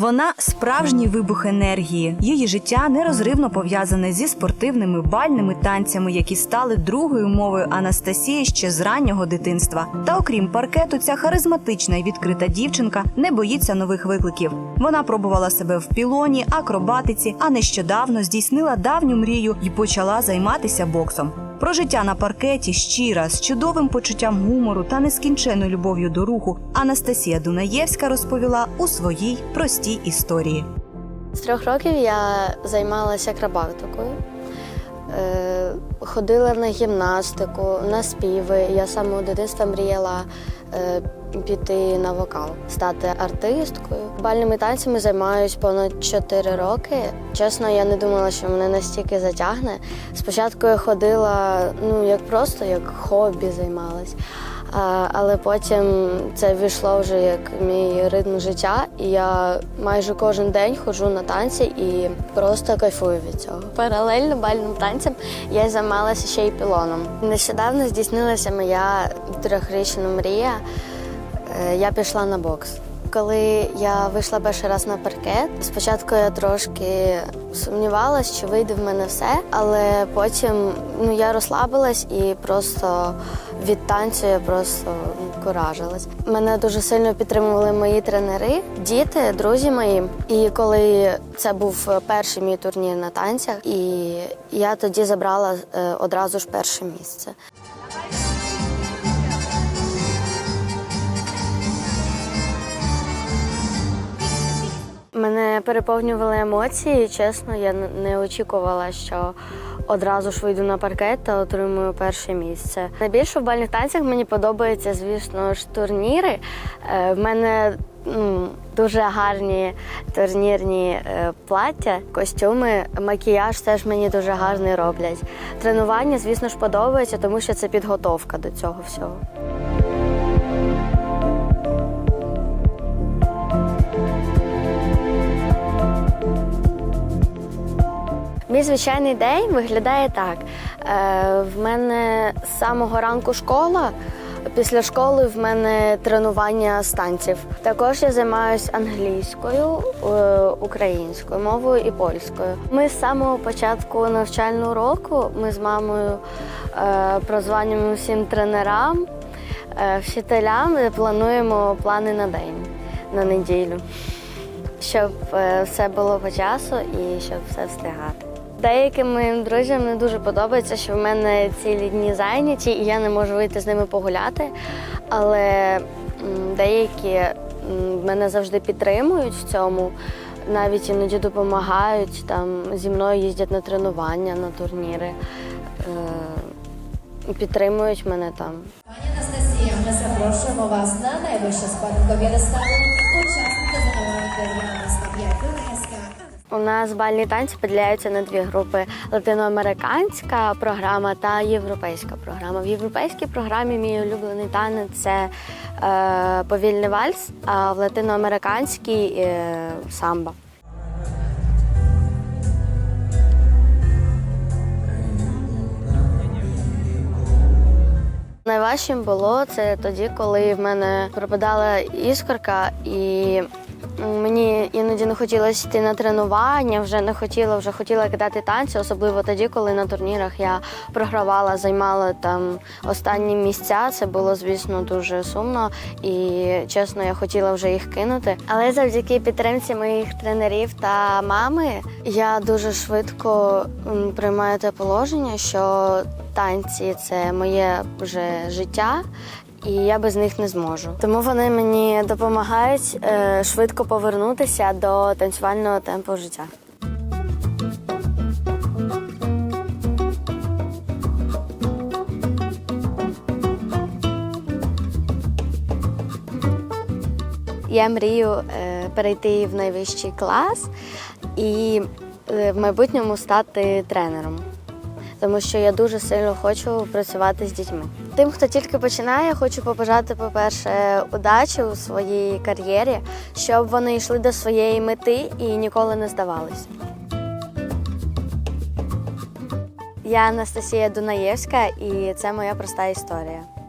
Вона справжній вибух енергії. Її життя нерозривно пов'язане зі спортивними бальними танцями, які стали другою мовою Анастасії ще з раннього дитинства. Та окрім паркету, ця харизматична і відкрита дівчинка не боїться нових викликів. Вона пробувала себе в пілоні, акробатиці, а нещодавно здійснила давню мрію і почала займатися боксом. Про життя на паркеті щира, з чудовим почуттям гумору та нескінченною любов'ю до руху Анастасія Дунаєвська розповіла у своїй простій історії. З трьох років я займалася акробатикою. Е, Ходила на гімнастику, на співи. Я з самого дитинства мріяла е, піти на вокал, стати артисткою. Бальними танцями займаюсь понад 4 роки. Чесно, я не думала, що мене настільки затягне. Спочатку я ходила ну як просто як хобі займалась. А, але потім це війшло вже як мій ритм життя, і я майже кожен день ходжу на танці і просто кайфую від цього. Паралельно бальним танцям я займалася ще й пілоном. Нещодавно здійснилася моя трьохрічна мрія. Е, Я пішла на бокс. Коли я вийшла перший раз на паркет, спочатку я трошки сумнівалась, чи вийде в мене все, але потім ну, я розслабилась і просто від танцю я просто куражилась. Мене дуже сильно підтримували мої тренери, діти, друзі мої. І коли це був перший мій турнір на танцях, і я тоді забрала е, одразу ж перше місце. Мене переповнювали емоції. Чесно, я не очікувала, що одразу ж вийду на паркет та отримую перше місце. Найбільше в бальних танцях мені подобаються, звісно ж, турніри. Е, В мене дуже гарні турнірні е, плаття, костюми, макіяж теж мені дуже гарний роблять. Тренування, звісно ж, подобається, тому що це підготовка до цього всього. Мій звичайний день виглядає так. Е, в мене з самого ранку школа. Після школи в мене тренування з танців. Також я займаюся англійською, е, українською мовою і польською. Ми з самого початку навчального року ми з мамою е, прозванюємо всім тренерам, вчителям і плануємо плани на день, на неділю, щоб все було по часу і щоб все встигати. Деяким моїм друзям не дуже подобається, що в мене цілі дні зайняті, і я не можу вийти з ними погуляти. Але деякі мене завжди підтримують в цьому, навіть іноді допомагають там зі мною їздять на тренування, на турніри, е, підтримують мене там. Пані Анастасія, ми запрошуємо вас на найвище спадкові змагань Дерев'яна 105 Дунайська. У нас бальні танці поділяються на дві групи: латиноамериканська програма та європейська програма. В європейській програмі мій улюблений танець це е, повільний вальс, а в латиноамериканській е, самба. Найважчим було це тоді, коли в мене пропадала іскорка, і мені іноді не хотілося йти на тренування, вже не хотіла, вже хотіла кидати танці, особливо тоді, коли на турнірах я програвала, займала там останні місця. Це було, звісно, дуже сумно і чесно, я хотіла вже їх кинути. Але завдяки підтримці моїх тренерів та мами я дуже швидко приймаю те положення, що танці це моє вже життя. І я без них не зможу. Тому вони мені допомагають е, швидко повернутися до танцювального темпу життя. Я мрію е, перейти в найвищий клас і е, в майбутньому стати тренером тому що я дуже сильно хочу працювати з дітьми. Тим, хто тільки починає, хочу побажати, по-перше, удачі у своїй кар'єрі, щоб вони йшли до своєї мети і ніколи не здавалися. Я Анастасія Дунаєвська, і це моя проста історія.